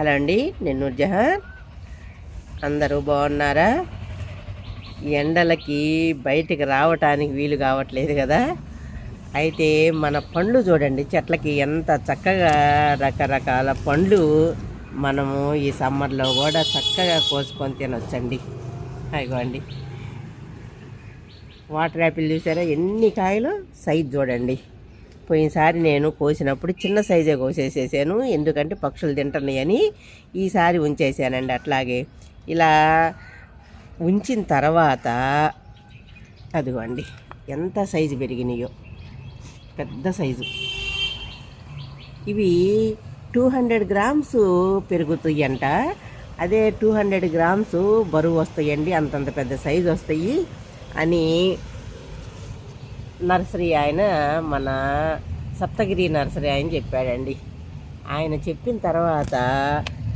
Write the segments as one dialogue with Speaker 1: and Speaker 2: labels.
Speaker 1: Hello అండి నేను జహాన్ అందరూ బాగున్నారా? ఎండలకి బయటికి రావటానికి వీలు కావట్లేదు కదా. అయితే మన పండ్లు చూడండి చెట్లకి ఎంత చక్కగా రకరకాల పండ్లు మనము ఈ సమ్మర్లో కూడా చక్కగా కోసుకొని తినొచ్చండి. అదిగోండి. వాటర్ యాపిల్ చూసారా? ఎన్ని కాయలు? సైజ్ చూడండి. పోయినసారి నేను కోసినప్పుడు చిన్న సైజే కోసేసేసాను. ఎందుకంటే పక్షులు తింటున్నాయని ఈసారి ఉంచేసానండి అట్లాగే. ఇలా ఉంచిన తర్వాత అదిగోండి ఎంత సైజు పెరిగినాయో. పెద్ద సైజు. ఇవి టూ హండ్రెడ్ గ్రామ్స్ పెరుగుతాయి అంట అదే టూ హండ్రెడ్ గ్రామ్స్ బరువు వస్తాయండి అంతంత పెద్ద సైజు వస్తాయి అని నర్సరీ ఆయన మన సప్తగిరి నర్సరీ ఆయన చెప్పాడండి. ఆయన చెప్పిన తర్వాత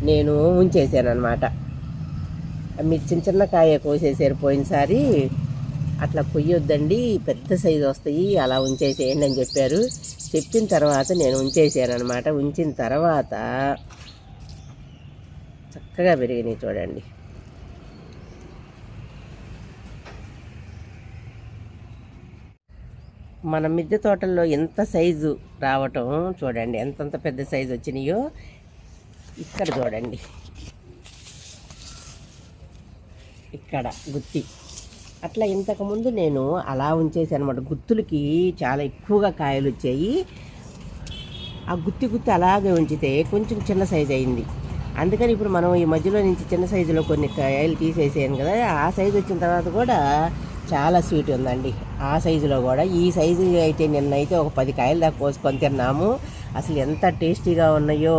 Speaker 1: నేను ఉంచేసాను అనమాట మీరు చిన్న చిన్న కాయ కోసేసారు పోయినసారి అట్లా కొయ్యొద్దండి పెద్ద సైజు వస్తాయి అలా ఉంచేసేయండి అని చెప్పారు. చెప్పిన తర్వాత నేను ఉంచేసాను అనమాట ఉంచిన తర్వాత చక్కగా పెరిగినాయి చూడండి. మన మిద్దె తోటల్లో ఎంత సైజు రావటం చూడండి ఎంతంత పెద్ద సైజు వచ్చినాయో ఇక్కడ చూడండి. ఇక్కడ గుత్తి. అట్లా ఇంతకుముందు నేను అలా ఉంచేసాను అనమాట గుత్తులకి చాలా ఎక్కువగా కాయలు వచ్చాయి. ఆ గుత్తి గుత్తి అలాగే ఉంచితే కొంచెం చిన్న సైజు అయింది. అందుకని ఇప్పుడు మనం ఈ మధ్యలో నుంచి చిన్న సైజులో కొన్ని కాయలు తీసేసాను కదా ఆ సైజు వచ్చిన తర్వాత కూడా చాలా స్వీట్ ఉందండి. ఆ సైజులో కూడా. ఈ సైజు అయితే నిన్నైతే ఒక పది కాయలు దాకా కోసుకొని తిన్నాము. అసలు ఎంత టేస్టీగా ఉన్నాయో.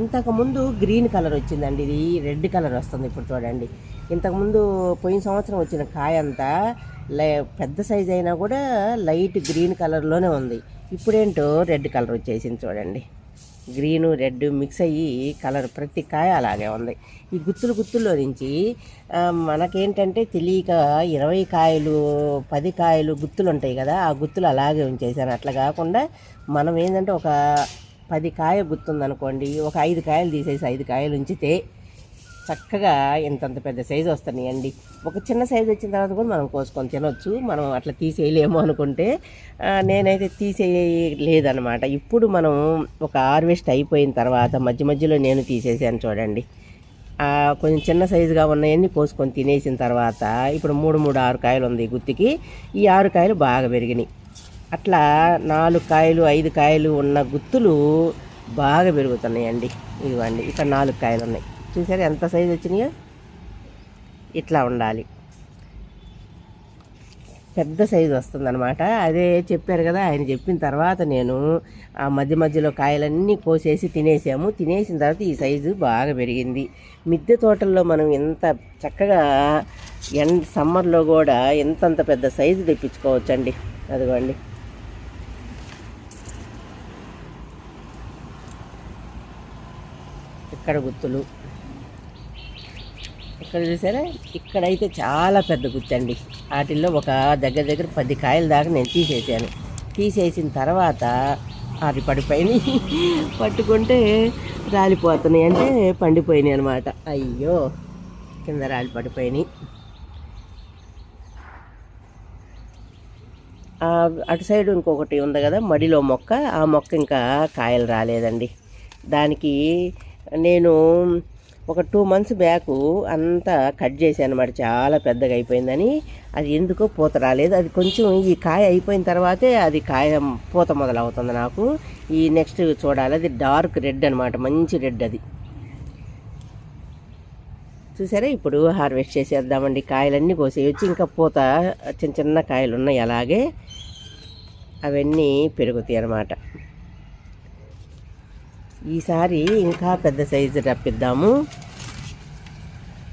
Speaker 1: ఇంతకుముందు గ్రీన్ కలర్ వచ్చిందండి. ఇది రెడ్ కలర్ వస్తుంది ఇప్పుడు చూడండి. ఇంతకుముందు పోయిన సంవత్సరం వచ్చిన కాయ అంతా పెద్ద సైజ్ అయినా కూడా లైట్ గ్రీన్ కలర్లోనే ఉంది. ఇప్పుడేంటో రెడ్ కలర్ వచ్చేసింది చూడండి. గ్రీను రెడ్ మిక్స్ అయ్యి కలర్ ప్రతి కాయ అలాగే ఉంది. ఈ గుత్తులు గుత్తుల్లో నుంచి మనకేంటంటే తెలియక ఇరవై కాయలు పది కాయలు గుత్తులు ఉంటాయి కదా ఆ గుత్తులు అలాగే ఉంచేసాను అట్లా కాకుండా మనం ఏంటంటే ఒక పది కాయ గుర్తుందనుకోండి ఒక ఐదు కాయలు తీసేసి ఐదు కాయలు ఉంచితే చక్కగా ఇంతంత పెద్ద సైజు వస్తున్నాయండి. ఒక చిన్న సైజు వచ్చిన తర్వాత కూడా మనం కోసుకొని తినొచ్చు. మనం అట్లా తీసేయలేము అనుకుంటే నేనైతే తీసేయలేదనమాట ఇప్పుడు మనం ఒక హార్వెస్ట్ అయిపోయిన తర్వాత మధ్య మధ్యలో నేను తీసేసాను చూడండి. కొంచెం చిన్న సైజుగా ఉన్నాయన్నీ కోసుకొని తినేసిన తర్వాత ఇప్పుడు మూడు మూడు ఆరు కాయలు ఉంది గుత్తికి. ఈ ఆరు కాయలు బాగా పెరిగినాయి. అట్లా నాలుగు కాయలు ఐదు కాయలు ఉన్న గుత్తులు బాగా పెరుగుతున్నాయండి. ఇదిగోండి ఇక్కడ నాలుగు కాయలు ఉన్నాయి. చూసారు? ఎంత సైజు వచ్చినాయో? ఇట్లా ఉండాలి. పెద్ద సైజు వస్తుందన్నమాట. అదే చెప్పారు కదా ఆయన చెప్పిన తర్వాత నేను ఆ మధ్య మధ్యలో కాయలన్నీ కోసేసి తినేసాము. తినేసిన తర్వాత ఈ సైజు బాగా పెరిగింది. మిద్దె తోటల్లో మనం ఎంత చక్కగా ఎన్ సమ్మర్లో కూడా ఎంతంత పెద్ద సైజు తెప్పించుకోవచ్చండి. అదిగోండి. ఇక్కడ గుత్తులు. ఇక్కడ చూసారా? ఇక్కడైతే చాలా పెద్ద గుచ్చండి. వాటిల్లో ఒక దగ్గర దగ్గర పది కాయల దాకా నేను తీసేసాను. తీసేసిన తర్వాత అది పడిపోయినాయి. పట్టుకుంటే రాలిపోతున్నాయి. అంటే పండిపోయినాయి అనమాట అయ్యో కింద రాలి పడిపోయినాయి. అటు సైడ్ ఇంకొకటి ఉంది కదా మడిలో మొక్క. ఆ మొక్క ఇంకా కాయలు రాలేదండి. దానికి నేను ఒక టూ మంత్స్ బ్యాక్ అంతా కట్ చేశాను అనమాట చాలా పెద్దగా అయిపోయిందని. అది ఎందుకో పూత రాలేదు. అది కొంచెం ఈ కాయ అయిపోయిన తర్వాతే అది కాయ పూత మొదలవుతుంది నాకు. ఈ నెక్స్ట్ చూడాలి. అది డార్క్ రెడ్ అనమాట మంచి రెడ్ అది. చూసారా? ఇప్పుడు హార్వెస్ట్ చేసేద్దామండి. కాయలన్నీ కోసేయచ్చు. ఇంకా పూత చిన్న చిన్న కాయలు ఉన్నాయి అలాగే. అవన్నీ పెరుగుతాయి అన్నమాట. ఈసారి ఇంకా పెద్ద సైజు రప్పిద్దాము.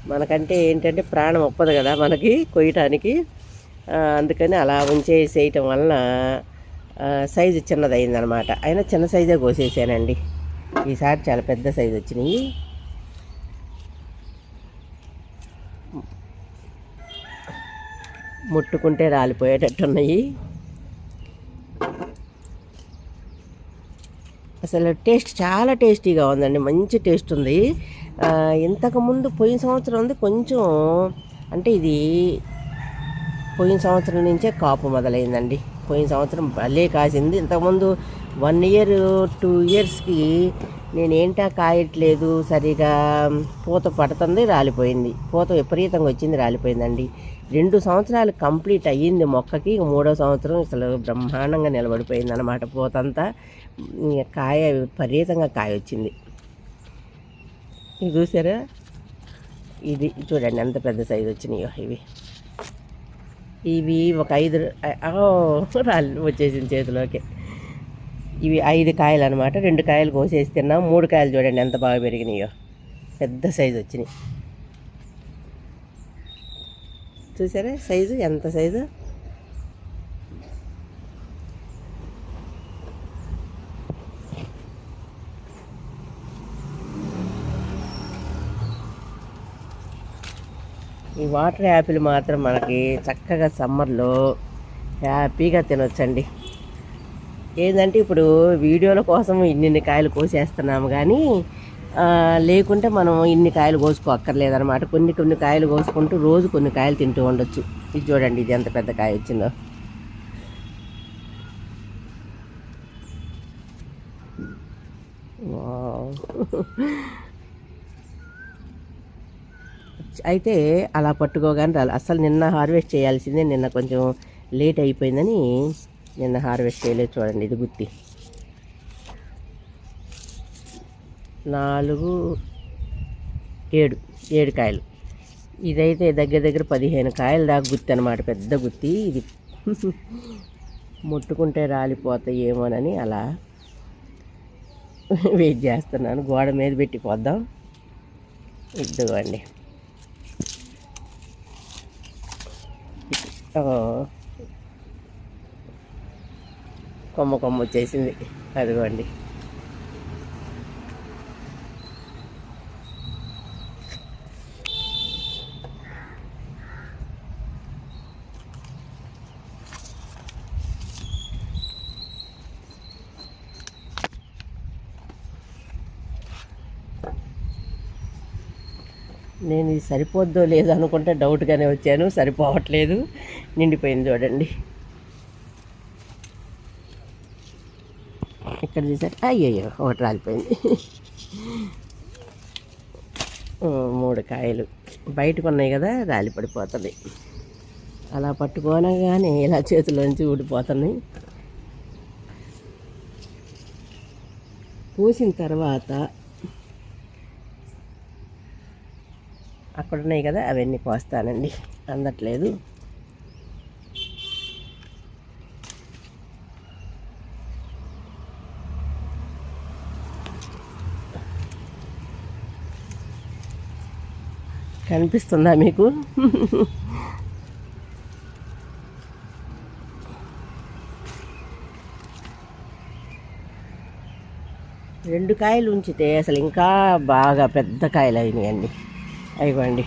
Speaker 1: మనకంటే ఏంటంటే ప్రాణం ఒప్పదు కదా మనకి కొయ్యటానికి. అందుకని అలా ఉంచేసేయటం వలన సైజు చిన్నదైందనమాట. అయినా చిన్న సైజే కోసేసానండి. ఈసారి చాలా పెద్ద సైజు వచ్చినాయి. ముట్టుకుంటే రాలిపోయేటట్టున్నాయి. అసలు టేస్ట్ చాలా టేస్టీగా ఉందండి మంచి టేస్ట్ ఉంది. ఇంతకుముందు పోయిన సంవత్సరం ఉంది కొంచెం అంటే ఇది పోయిన సంవత్సరం నుంచే కాపు మొదలైందండి. పోయిన సంవత్సరం భలే కాసింది. ఇంతకుముందు వన్ ఇయర్ టూ ఇయర్స్కి నేనేంటా కాయట్లేదు సరిగా పూత పడుతుంది రాలిపోయింది. పూత విపరీతంగా వచ్చింది రాలిపోయిందండి. రెండు సంవత్సరాలు కంప్లీట్ అయ్యింది మొక్కకి ఇక మూడో సంవత్సరం అసలు బ్రహ్మాండంగా నిలబడిపోయింది అనమాట పూతంతా కాయ విపరీతంగా కాయ వచ్చింది. ఇది చూసారా? ఇది చూడండి ఎంత పెద్ద సైజు వచ్చినాయో ఇవి. ఇవి ఒక ఐదు ఓ, రాళ్ళు వచ్చేసింది చేతిలోకి. ఇవి ఐదు కాయలు అనమాట రెండు కాయలు కోసేసి తిన్నాం. మూడు కాయలు చూడండి ఎంత బాగా పెరిగినాయో. పెద్ద సైజు వచ్చినాయి. చూసారా? సైజు? ఎంత సైజు? ఈ వాటర్ యాపిల్ మాత్రం మనకి చక్కగా సమ్మర్లో హ్యాపీగా తినొచ్చండి. ఏంటంటే ఇప్పుడు వీడియోల కోసం ఇన్నిన్ని కాయలు కోసేస్తున్నాము కానీ లేకుంటే మనం ఇన్ని కాయలు కోసుకోక్కర్లేదన్నమాట. కొన్ని కొన్ని కాయలు కోసుకుంటూ రోజు కొన్ని కాయలు తింటూ ఉండొచ్చు. ఇది చూడండి ఇది ఎంత పెద్ద కాయ వచ్చిందో. వావ్. అయితే అలా పట్టుకోగానే రాలి. అసలు నిన్న హార్వెస్ట్ చేయాల్సిందే. నిన్న కొంచెం లేట్ అయిపోయిందని నిన్న హార్వెస్ట్ చేయలేదు చూడండి ఇది గుత్తి. నాలుగు ఏడు ఏడు కాయలు. ఇదైతే దగ్గర దగ్గర పదిహేను కాయలు దాకా గుత్తి అనమాట పెద్ద గుత్తి ఇది. ముట్టుకుంటే రాలిపోతాయి ఏమోనని అలా వెయిట్ చేస్తున్నాను. గోడ మీద పెట్టి పోద్దాం. ఇదిగోండి. కొమ్మ కొమ్మ వచ్చేసింది. అదిగోండి. నేను ఇది సరిపోద్దో లేదో అనుకుంటే డౌట్గానే వచ్చాను. సరిపోవట్లేదు. నిండిపోయింది చూడండి. ఇక్కడ చూసారు? అయ్యయ్యో ఒకటి రాలిపోయింది. మూడు కాయలు. బయటకు ఉన్నాయి కదా రాలి పడిపోతుంది అలా పట్టుకోనగానే ఇలా చేతిలోంచి ఊడిపోతున్నాయి పూసిన తర్వాత అక్కడ ఉన్నాయి కదా అవన్నీ కోస్తానండి. అందట్లేదు. కనిపిస్తుందా మీకు? రెండు కాయలు ఉంచితే అసలు ఇంకా బాగా పెద్ద కాయలు అయినాయండి అయిపోండి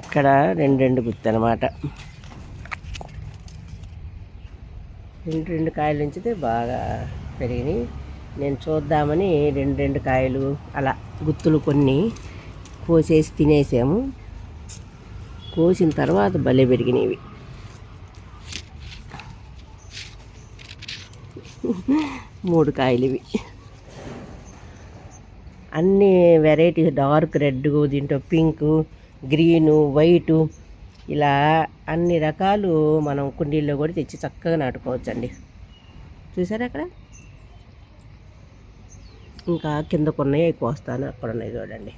Speaker 1: ఇక్కడ రెండు రెండు గుర్తు అనమాట రెండు రెండు కాయలు ఉంచితే బాగా పెరిగినాయి. నేను చూద్దామని రెండు రెండు కాయలు అలా గుత్తులు కొన్ని కోసేసి తినేసాము. కోసిన తర్వాత భలే పెరిగినవి. మూడు కాయలు ఇవి. అన్ని వెరైటీస్ డార్క్ రెడ్ దీంట్లో పింక్ గ్రీను వైటు ఇలా అన్ని రకాలు మనం కుండీల్లో కూడా తెచ్చి చక్కగా నాటుకోవచ్చండి. చూసారా అక్కడ? ఇంకా కింద కొన్నాయి అవి కోస్తాను అక్కడ ఉన్నాయి చూడండి.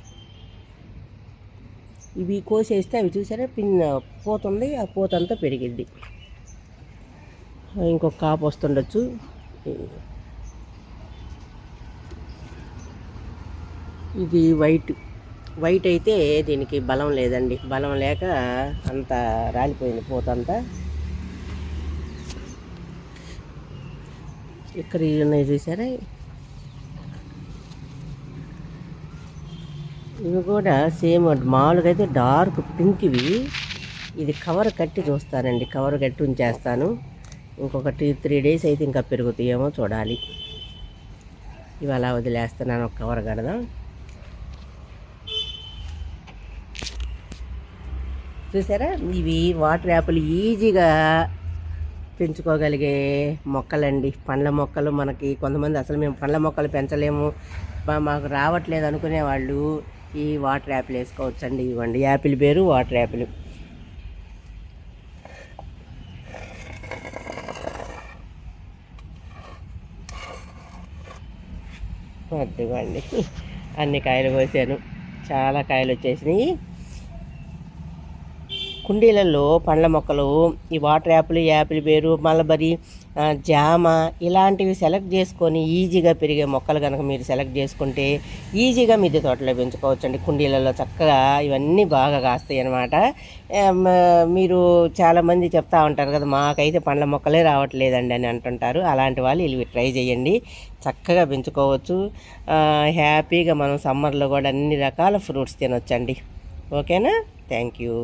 Speaker 1: ఇవి కోసేస్తే అవి చూసారా? పిన్న పోతుంది. ఆ పూత అంతా పెరిగిద్ది. ఇంకొక కాపు వస్తుండొచ్చు. ఇది వైట్. వైట్ అయితే దీనికి బలం లేదండి. బలం లేక అంత రాలిపోయింది పోతంతా. ఇక్కడ ఉన్నాయి చూసారా? ఇవి కూడా సేమ్ మామూలుగా అయితే డార్క్ పింక్ ఇవి ఇది కవర్ కట్టి చూస్తానండి. కవర్ కట్టి ఉంచేస్తాను. ఇంకొక టూ త్రీ డేస్ అయితే ఇంకా పెరుగుతాయేమో చూడాలి. ఇవి అలా వదిలేస్తున్నాను ఒక కవర్ కడదాం చూసారా? ఇవి వాటర్ యాపిల్ ఈజీగా పెంచుకోగలిగే మొక్కలండి. పండ్ల మొక్కలు మనకి కొంతమంది అసలు మేము పండ్ల మొక్కలు పెంచలేము. మాకు రావట్లేదు అనుకునే వాళ్ళు ఈ వాటర్ యాపిల్ వేసుకోవచ్చండి ఇవ్వండి. యాపిల్ పేరు వాటర్ యాపిల్. అదిగోండి. అన్ని కాయలు కోసాను. చాలా కాయలు వచ్చేసినాయి. కుండీలలో పండ్ల మొక్కలు ఈ వాటర్ యాపిల్ యాపిల్ పేరు మలబరి జామ ఇలాంటివి సెలెక్ట్ చేసుకొని ఈజీగా పెరిగే మొక్కలు కనుక మీరు సెలెక్ట్ చేసుకుంటే ఈజీగా మిద్దె తోటలో పెంచుకోవచ్చండి. కుండీలలో చక్కగా ఇవన్నీ బాగా కాస్తాయి అన్నమాట. మీరు చాలామంది చెప్తా ఉంటారు కదా మాకైతే పండ్ల మొక్కలే రావట్లేదండి అని అంటుంటారు. అలాంటి వాళ్ళు ఇవి ట్రై చేయండి. చక్కగా పెంచుకోవచ్చు. హ్యాపీగా మనం సమ్మర్లో కూడా అన్ని రకాల ఫ్రూట్స్ తినొచ్చండి. ఓకేనా? Thank you.